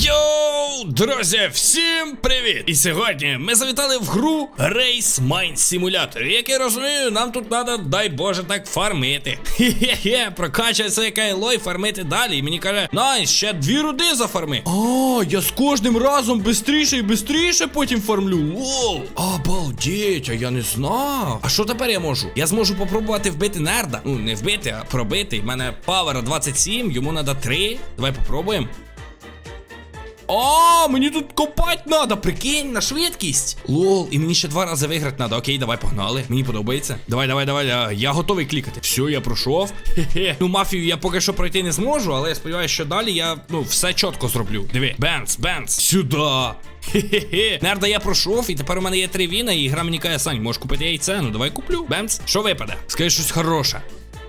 Йоу, друзі, всім привіт! І сьогодні ми завітали в гру Race Mind Simulator. Як я розумію, нам тут треба, дай Боже, так фармити. Хе-хе-хе, прокачує своє кайло і фармити далі. І мені каже, найс, ще дві руди зафарми. А, я з кожним разом бистріше і бистріше потім фармлю. Воу, обалдеть, а я не знав. А що тепер я можу? Я зможу попробувати вбити нерда. Ну, не вбити, а пробити. У мене павера 27, йому треба 3. Давай попробуємо. А, мені тут копати надо, прикинь, на швидкість. Лол, і мені ще два рази виграти надо. Окей, давай погнали. Мені подобається. Давай, давай, давай. Я готовий клікати. Все, я пройшов. Хе-хе. Ну, мафію я поки що пройти не зможу, але я сподіваюся, що далі я ну все чітко зроблю. Диви, Бенц, Бенц, сюди. Хе-хе-хе. Нерда я пройшов, і тепер у мене є три віна, і гра мені каже, Сань, можеш купити яйце? Ну давай куплю. Бемц, що випаде? Скажи щось хороше.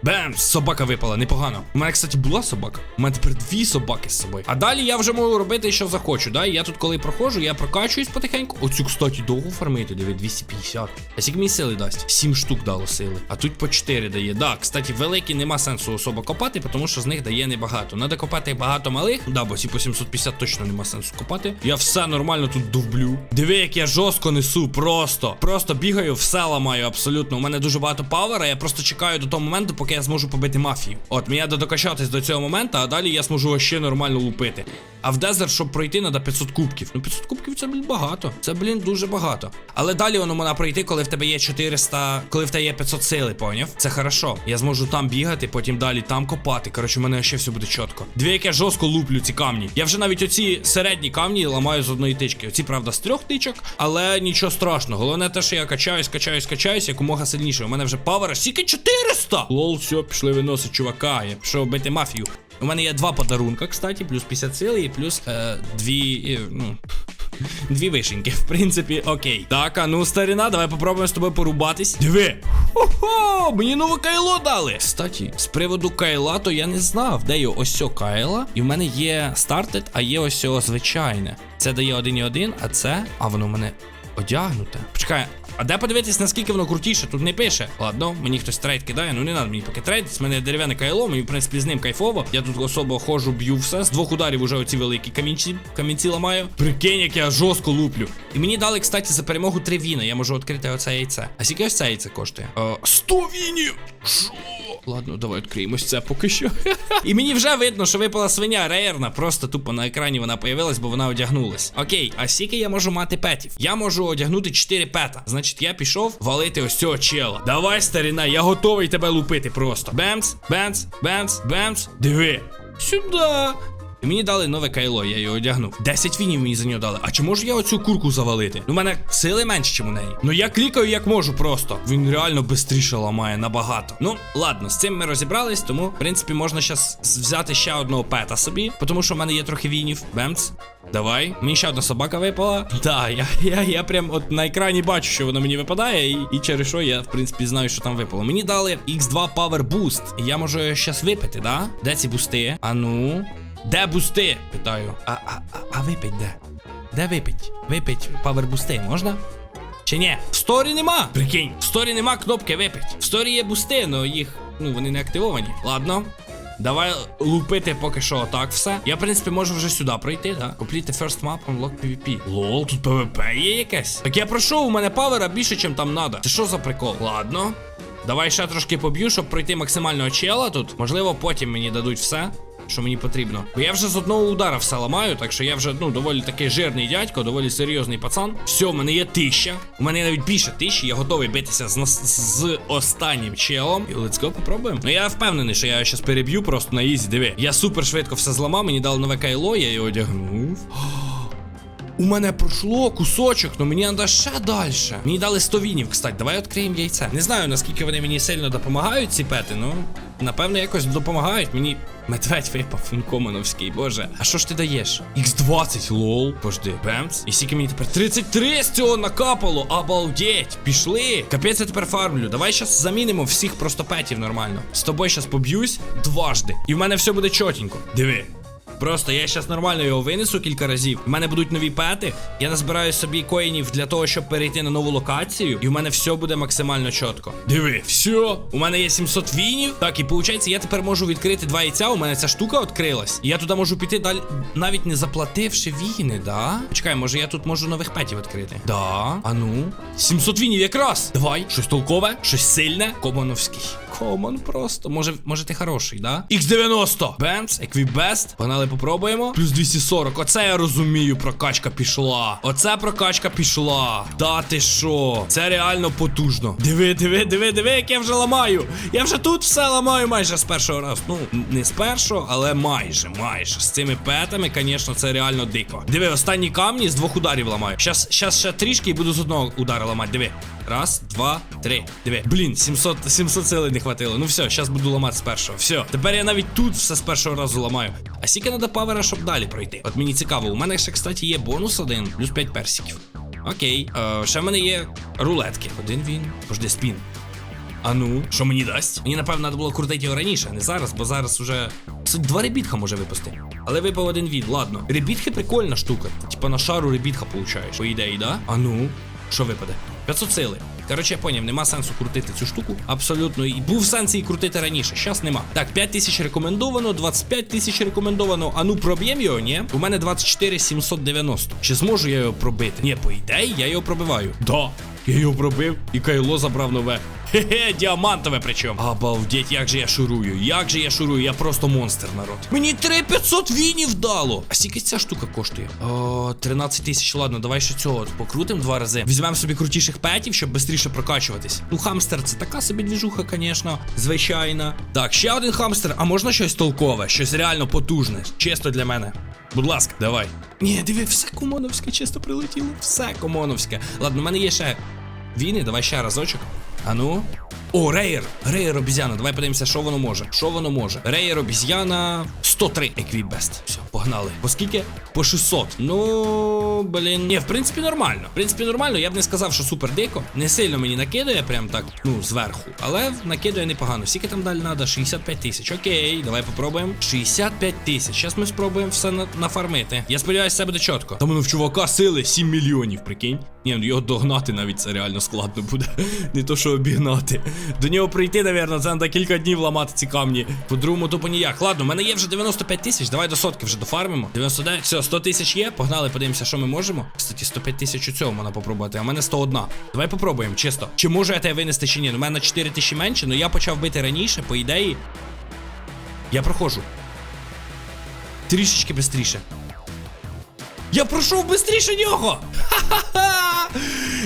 Бем, собака випала, непогано. У мене, кстати, була собака. У мене тепер дві собаки з собою. А далі я вже можу робити, що захочу. Да? Я тут, коли проходжу, я прокачуюсь потихеньку. Оцю, кстати, довго фармити, диви, 250. А скільки мені сили дасть? 7 штук дало сили. А тут по 4 дає. Да, кстати, великі нема сенсу особо копати, тому що з них дає небагато. Надо копати багато малих. Да, бо ці по 750 точно нема сенсу копати. Я все нормально тут довблю. Диви, як я жорстко несу, просто. Просто бігаю, все ламаю абсолютно. У мене дуже багато павера. Я просто чекаю до того моменту, поки я зможу побити мафію. От, мені треба докачатись до цього моменту, а далі я зможу ще нормально лупити. А в Дезер, щоб пройти, треба 500 кубків. Ну, 500 кубків це, блін, багато. Це, блін, дуже багато. Але далі воно можна пройти, коли в тебе є 400, коли в тебе є 500 сили, поняв? Це хорошо. Я зможу там бігати, потім далі там копати. Коротше, у мене ще все буде чітко. Дві, як я жорстко луплю ці камні. Я вже навіть оці середні камні ламаю з одної тички. Оці, правда, з трьох тичок, але нічого страшного. Головне те, що я качаюсь, качаюсь, качаюсь, якомога сильніше. У мене вже павера стільки 400! Лол, все, пішли виносить чувака. Я пішов бити мафію. У мене є два подарунка, кстати, плюс 50 сили і плюс е, дві. е, ну. Дві вишеньки, в принципі, окей. Так, а ну, старина, давай попробуємо з тобою порубатись. Диви. Хо-хо, мені нове кайло дали. Кстати, з приводу кайла, то я не знав, де є ось цього кайла. І в мене є стартед, а є ось цього звичайне. Це дає 1,1, а це. А воно в мене одягнуте. Почекай. А де подивитись, наскільки воно крутіше? Тут не пише. Ладно, мені хтось трейд кидає, ну не треба мені поки трейд. З мене дерев'яне кайло, мені, в принципі, з ним кайфово. Я тут особо ходжу, б'ю все. З двох ударів уже оці великі камінці, камінці ламаю. Прикинь, як я жорстко луплю. І мені дали, кстати, за перемогу три віна. Я можу відкрити оце яйце. А скільки ось це яйце коштує? О, 100 вінів! Шо? Ладно, давай відкриємось це поки що. І мені вже видно, що випала свиня рейерна. Просто тупо на екрані вона появилась, бо вона одягнулась. Окей, а скільки я можу мати петів? Я можу одягнути 4 пета. Значить, я пішов валити ось цього чела. Давай, старіна, я готовий тебе лупити просто. Бемц, бемц, бемц, бемц. Диви. Сюда. І мені дали нове кайло, я його одягнув. 10 вінів мені за нього дали. А чи можу я оцю курку завалити? Ну, у мене сили менше, ніж у неї. Ну я клікаю як можу просто. Він реально швидше ламає набагато. Ну, ладно, з цим ми розібрались, тому, в принципі, можна зараз взяти ще одного пета собі, тому що в мене є трохи вінів. Бемц. Давай. Мені ще одна собака випала. Так, я, я, я прям от на екрані бачу, що воно мені випадає, і, і через що я, в принципі, знаю, що там випало. Мені дали X2 Power Boost. Я можу щас випити, да? Де ці бусти? А ну. Де бусти? Питаю. А, а, а, випить де? Де випить? Випить павербусти можна? Чи ні? В сторі нема! Прикинь, в сторі нема кнопки випить. В сторі є бусти, але їх, ну, вони не активовані. Ладно. Давай лупити поки що так все. Я, в принципі, можу вже сюди пройти, да? Complete first map unlock PvP. Лол, тут PvP є якесь. Так я пройшов, у мене павера більше, ніж там надо. Це що за прикол? Ладно. Давай ще трошки поб'ю, щоб пройти максимального чела тут. Можливо, потім мені дадуть все що мені потрібно. Бо я вже з одного удара все ламаю, так що я вже ну доволі такий жирний дядько, доволі серйозний пацан. Все, в мене є тисяча. У мене навіть більше тисячі, я готовий битися з, нас- з останнім челом. І let's go, попробуємо. Ну я впевнений, що я зараз переб'ю просто на ізі. Диви. Я супер швидко все зламав, мені дали нове кайло, я його одягнув. У мене пройшло кусочок, але мені треба ще далі. Мені дали 100 вінів, кстати, давай відкриємо яйце. Не знаю, наскільки вони мені сильно допомагають, ці пети, ну напевно, якось допомагають. Мені медведь випав функомановський, боже. А що ж ти даєш? Х20, лол. Пожди, бемц. І скільки мені тепер 33 з цього накапало. Обалдеть. Пішли. Капець, я тепер фармлю. Давай зараз замінимо всіх просто петів нормально. З тобою зараз поб'юсь дважди. І в мене все буде чотенько. Диви. Просто я зараз нормально його винесу кілька разів. У мене будуть нові пети. Я назбираю собі коїнів для того, щоб перейти на нову локацію. І у мене все буде максимально чітко. Диви, все. У мене є 700 вінів. Так, і виходить, я тепер можу відкрити два яйця. У мене ця штука відкрилась. І я туди можу піти далі, навіть не заплативши віни, да? Чекай, може я тут можу нових петів відкрити. Да. А ну. 700 вінів якраз. Давай. Щось толкове, щось сильне. Комоновський. Комон просто. Може, може ти хороший, да? X90. Бенц, Еквібест. Погнали, попробуємо. Плюс 240. Оце я розумію, прокачка пішла. Оце прокачка пішла. Да ти що? Це реально потужно. Диви, диви, диви, диви, як я вже ламаю. Я вже тут все ламаю майже з першого разу. Ну, не з першого, але майже, майже. З цими петами, звісно, це реально дико. Диви, останні камні з двох ударів ламаю. Щас, щас ще трішки і буду з одного удара ламати. Диви. Раз, два, три. Диви. Блін, 700, 700 сили не хватило. Ну все, зараз буду ламати з першого. Все. Тепер я навіть тут все з першого разу ламаю. А скільки треба павера, щоб далі пройти? От мені цікаво, у мене ще, кстати, є бонус один, плюс 5 персиків. Окей. Е, ще в мене є рулетки. Один він. Пожди, спін. А ну, що мені дасть? Мені напевно треба було крутити його раніше, а не зараз, бо зараз уже. Два ребітха може випасти. Але випав один він, ладно. Ребітхи прикольна штука. Типа на шару ребітха получаєш. По ідеї, да? А ну, що випаде? 500 сили. Коротше, я поняв, нема сенсу крутити цю штуку. Абсолютно. І був сенс її крутити раніше. Щас нема. Так, 5 тисяч рекомендовано, 25 тисяч рекомендовано. А ну проб'єм його, ні? У мене 24 790. Чи зможу я його пробити? Ні, по ідеї, я його пробиваю. Да. Я його пробив і кайло забрав нове. Хе-хе, діамантове причому. Обалдеть, як же я шурую, як же я шурую, я просто монстр, народ. Мені 3500 вінів дало. А скільки ця штука коштує? О, 13 тисяч, ладно, давай ще цього покрутим два рази. Візьмемо собі крутіших петів, щоб швидше прокачуватись. Ну, хамстер, це така собі двіжуха, звісно, звичайна. Так, ще один хамстер, а можна щось толкове, щось реально потужне, чисто для мене. Будь ласка, давай. Ні, диви, все комоновське чисто прилетіло. Все комоновське. Ладно, у мене є ще війни, давай ще разочок. А ну. О, рейер! Рейер обізяна. Давай подивимося, що воно може. Що воно може? Рейер обізяна 103 еквібест. Все, погнали. По скільки? По 600. Ну, блін. Ні, в принципі, нормально. В принципі, нормально. Я б не сказав, що супер дико. Не сильно мені накидає, прям так, ну, зверху. Але накидає непогано. Скільки там далі треба? 65 тисяч. Окей, давай попробуємо. 65 тисяч. Зараз ми спробуємо все на- нафармити. Я сподіваюся, це буде чітко. Там воно в чувака сили 7 мільйонів, прикинь. Ні, ну його догнати навіть це реально складно буде. Не то, що обігнати. До нього прийти, навірно, це треба кілька днів ламати ці камні. По-другому тупо ніяк. Ладно, в мене є вже 95 тисяч. Давай до сотки вже дофармимо. 99, все, 100 тисяч є. Погнали, подивимося, що ми можемо. Кстати, 105 тисяч у цього можна попробувати. А в мене 101. Давай попробуємо, чисто. Чи можу я тебе винести чи ні? Ну, У мене на 4 тисячі менше, але я почав бити раніше, по ідеї. Я проходжу. Трішечки швидше. Я пройшов швидше нього! Ха-ха-ха!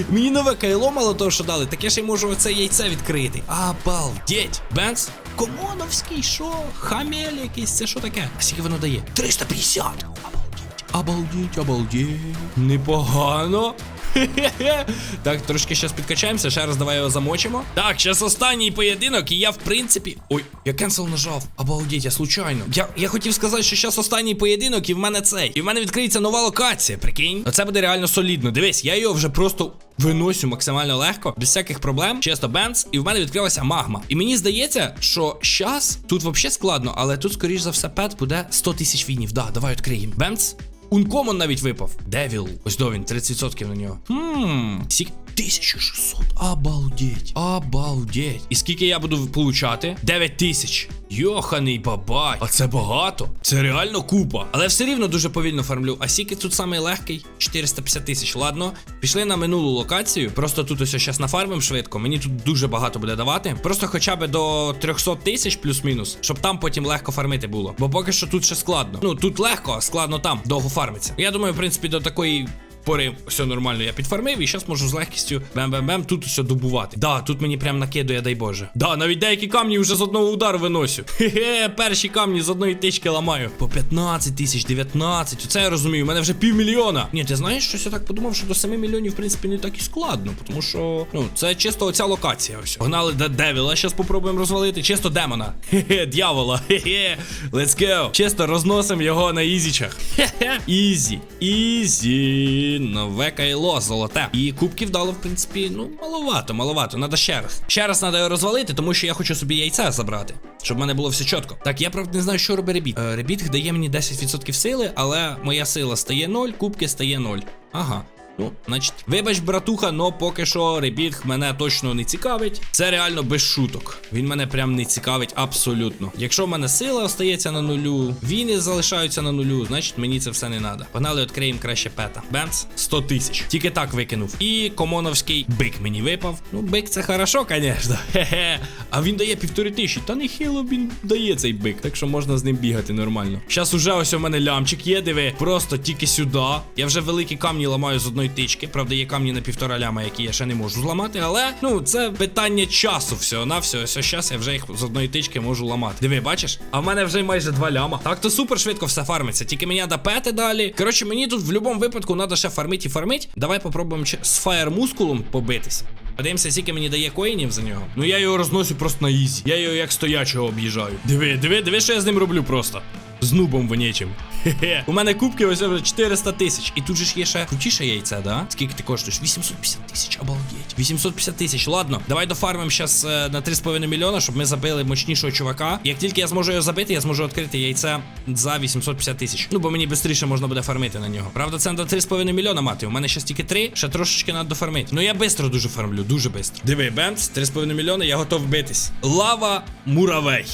Мені нове кайло мало того, що дали, таке я ще й можу оце яйце відкрити. Обалдеть! Бенц? Комоновський, що? Хамель якийсь, це що таке? А скільки воно дає? 350! Обалдеть! Обалдеть, обалдеть. Непогано. Так, трошки зараз підкачаємося, ще раз давай його замочимо. Так, зараз останній поєдинок, і я в принципі. Ой, я кенсел нажав. Обалдеть, я случайно. Я, я хотів сказати, що зараз останній поєдинок, і в мене цей. І в мене відкриється нова локація, прикинь. Оце буде реально солідно. Дивись, я його вже просто. Виносю максимально легко, без всяких проблем, чисто бенз, і в мене відкрилася магма. І мені здається, що щас тут взагалі складно, але тут, скоріш за все, пет буде 100 тисяч вінів. Да, давай відкриємо. Бенз. Ункомон навіть випав. Девіл. Ось до він, 30% на нього. Хм. Сік 1600. Обалдеть. Обалдеть. І скільки я буду получати? 9 тисяч. Йоханий бабай. А це багато. Це реально купа. Але все рівно дуже повільно фармлю. А скільки тут самий легкий? 450 тисяч. Ладно. Пішли на минулу локацію. Просто тут ось зараз нафармим швидко. Мені тут дуже багато буде давати. Просто хоча б до 300 тисяч плюс-мінус, щоб там потім легко фармити було. Бо поки що тут ще складно. Ну тут легко, а складно там. Довго фармиться. Я думаю, в принципі, до такої. Пори все нормально, я підфармив і зараз можу з легкістю бем-бем-бем тут все добувати. Да, тут мені прям накидує, дай Боже. Да, навіть деякі камні вже з одного удару виносю. Хе-хе, перші камні з одної тички ламаю. По 15 тисяч, 19. Оце я розумію, у мене вже півмільйона. Ні, ти знаєш, щось я так подумав, що до 7 мільйонів, в принципі, не так і складно, тому що, ну, це чисто оця локація. Ось. Погнали до Девіла, зараз попробуємо розвалити. Чисто демона. Хе-хе, дьявола. Хе-хе. Let's go. Чисто розносимо його на ізічах. Хе-хе. Ізі. Ізі. Нове кайло, золоте. І кубків дало, в принципі, ну, маловато, маловато. Надо ще раз. Ще раз треба його розвалити, тому що я хочу собі яйця забрати. Щоб в мене було все чітко. Так, я правда не знаю, що робить ребіт. Е, ребіт дає мені 10% сили, але моя сила стає 0, кубки стає 0. Ага. Ну, значить, вибач, братуха, но поки що ребіт мене точно не цікавить. Це реально без шуток. Він мене прям не цікавить абсолютно. Якщо в мене сила остається на нулю, війни залишаються на нулю, значить мені це все не треба. Погнали, відкриємо краще пета. Бемс, 100 тисяч. Тільки так викинув. І комоновський бик мені випав. Ну, бик це хорошо, звісно. Хе-хе. А він дає півтори тисячі. Та не хило він дає цей бик. Так що можна з ним бігати нормально. Щас уже ось у мене лямчик є, диви. Просто тільки сюди. Я вже великі камні ламаю з одної тички. Правда, є камні на півтора ляма, які я ще не можу зламати, але ну це питання часу всього на все. Ось зараз я вже їх з одної тички можу ламати. Диви, бачиш? А в мене вже майже два ляма. Так то супер швидко все фармиться. Тільки мені треба пети далі. Коротше, мені тут в будь-якому випадку треба ще фармити і фармити. Давай попробуємо з фаєр мускулом побитись. Подивимося, скільки мені дає коїнів за нього. Ну я його розносю просто на ізі. Я його як стоячого об'їжджаю. Диви, диви, диви, що я з ним роблю просто. З нубом вонячим. У мене кубки ось вже 400 тисяч. І тут же ж є ще крутіше яйце, да? Скільки ти коштуєш? 850 тисяч, обалдеть. 850 тисяч. Ладно, давай дофармимо зараз е, на 3,5 мільйона, щоб ми забили мощнішого чувака. Як тільки я зможу його забити, я зможу відкрити яйце за 850 тисяч. Ну, бо мені швидше можна буде фармити на нього. Правда, це на 3,5 мільйона мати. У мене ще тільки 3, ще трошечки треба дофармити. Ну я швидко дуже фармлю, дуже швидко. Диви, бемс, 3,5 мільйона, я готов битись. Лава муравей.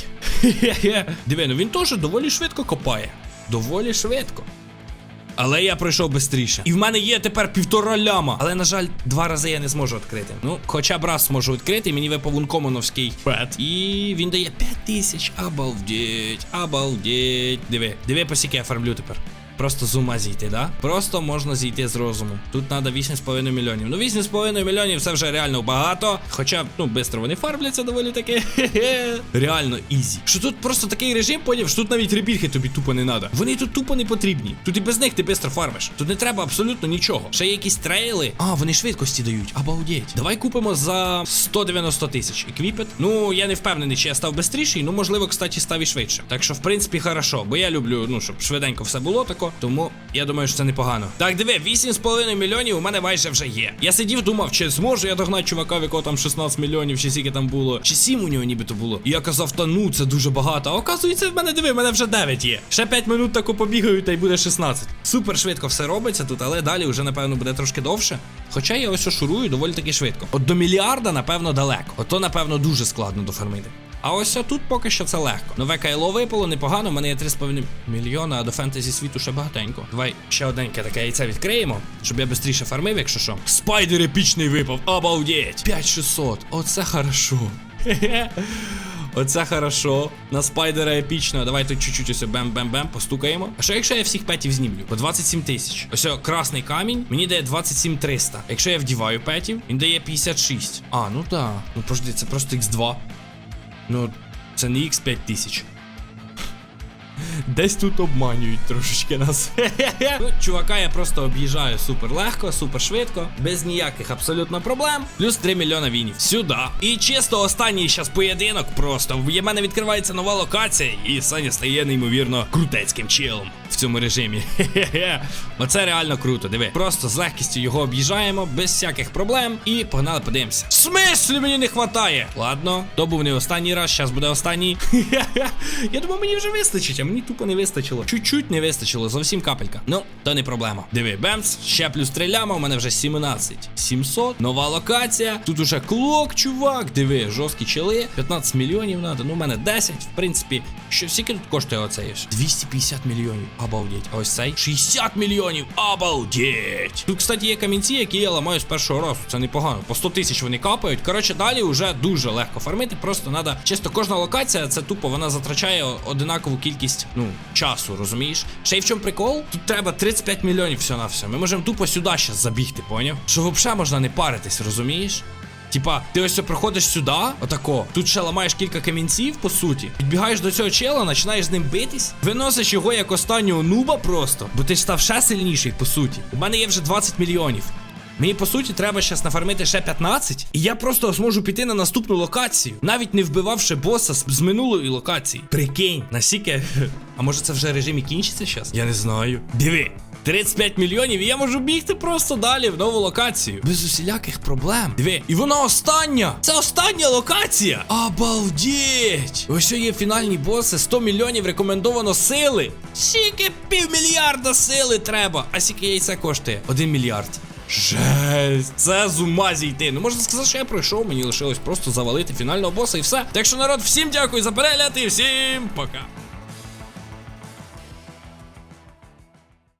Диви, ну він теж доволі швидко копає. Доволі швидко. Але я пройшов швидше. І в мене є тепер півтора ляма. Але, на жаль, два рази я не зможу відкрити. Ну, хоча б раз зможу відкрити, мені випав ункомоновський пет. І він дає 5 тисяч. Обалдеть, обалдеть. Диви, диви, по скільки я фармлю тепер. Просто з ума зійти, да? Просто можна зійти з розуму. Тут треба 8,5 мільйонів. Ну, 8,5 мільйонів це вже реально багато. Хоча, ну, швидко вони фармляться доволі таки. Реально ізі. Що тут просто такий режим, поняв, що тут навіть ребірки тобі тупо не треба. Вони тут тупо не потрібні. Тут і без них ти швидко фармиш. Тут не треба абсолютно нічого. Ще якісь трейли. А, вони швидкості дають. Обалдеть. Давай купимо за 190 тисяч. Еквіпет. Ну, я не впевнений, чи я став швидший. Ну, можливо, кстати, став і швидше. Так що, в принципі, хорошо. Бо я люблю, ну, щоб швиденько все було тако. Тому я думаю, що це непогано. Так, диви, 8,5 мільйонів у мене майже вже є. Я сидів, думав, чи зможу я догнати чувака, в якого там 16 мільйонів, чи скільки там було, чи 7 у нього нібито було. І я казав, та ну, це дуже багато. А оказується, в мене диви, в мене вже 9 є. Ще 5 минут тако побігаю, та й буде 16. Супер швидко все робиться тут, але далі вже, напевно, буде трошки довше. Хоча я ось шурую доволі таки швидко. От до мільярда, напевно, далеко. Ото, напевно, дуже складно дофармити. А ось тут поки що це легко. Нове кайло випало непогано, у мене є 3,5 мільйона, а до фентезі світу ще багатенько. Давай ще одненьке таке яйце відкриємо, щоб я швидше фармив, якщо що. Спайдер епічний випав, обалдеть! 5600, оце хорошо. Хе-хе. Оце хорошо. На спайдера епічно. Тут чуть-чуть ось бем-бем-бем, постукаємо. А що якщо я всіх петів знімлю? По 27 тисяч. Ось о, красний камінь мені дає 27 300. Якщо я вдіваю петів, він дає 56. А, ну так. Ну пожди, це просто X2. Ну, це не X5 тисяч. Десь тут обманюють трошечки нас. ну, чувака я просто об'їжджаю супер легко, супер швидко, без ніяких абсолютно проблем. Плюс 3 мільйона вінів. Сюди. І чисто останній зараз поєдинок просто. В мене відкривається нова локація, і Саня стає неймовірно крутецьким челом в цьому режимі. Хе-хе-хе. Оце реально круто. Диви. Просто з легкістю його об'їжджаємо, без всяких проблем. І погнали, подивимося. Смислі мені не хватає? Ладно, то був не останній раз, зараз буде останній. Я думав, мені вже вистачить, а мені тупо не вистачило. Чуть-чуть не вистачило, зовсім капелька. Ну, то не проблема. Диви, бемс, ще плюс 3 ляма, у мене вже 17. 700. Нова локація. Тут уже клок, чувак. Диви, жорсткі чели. 15 мільйонів надо. Ну, у мене 10. В принципі, що скільки тут коштує оцей? 250 мільйонів. Обалдеть. А ось цей 60 мільйонів. Обалдеть. Тут, кстати, є камінці, які я ламаю з першого разу. Це непогано. По 100 тисяч вони капають. Коротше, далі вже дуже легко фармити. Просто треба. Чисто кожна локація, це тупо вона затрачає одинакову кількість, ну, часу, розумієш? Ще й в чому прикол? Тут треба 35 мільйонів все на все. Ми можемо тупо сюди ще забігти, поняв? Що взагалі можна не паритись, розумієш? Типа, ти ось проходиш сюди, отако. Тут ще ламаєш кілька камінців, по суті. Підбігаєш до цього чела, починаєш з ним битись, виносиш його як останнього нуба просто, бо ти ж став ще сильніший, по суті. У мене є вже 20 мільйонів. Мені по суті треба зараз нафармити ще 15, і я просто зможу піти на наступну локацію, навіть не вбивавши боса з, минулої локації. Прикинь, насіки. А може це вже режим і кінчиться зараз? Я не знаю. Диви. 35 мільйонів, і я можу бігти просто далі в нову локацію. Без усіляких проблем. Диви, і вона остання. Це остання локація. Обалдеть! Ось що є фінальні боси, 100 мільйонів рекомендовано сили. Скільки півмільярда сили треба. А скільки яйця коштує? Один мільярд. Жесть, це з ума зійти. Ну можна сказати, що я пройшов, мені лишилось просто завалити фінального боса і все. Так що народ, всім дякую за перегляд і всім пока.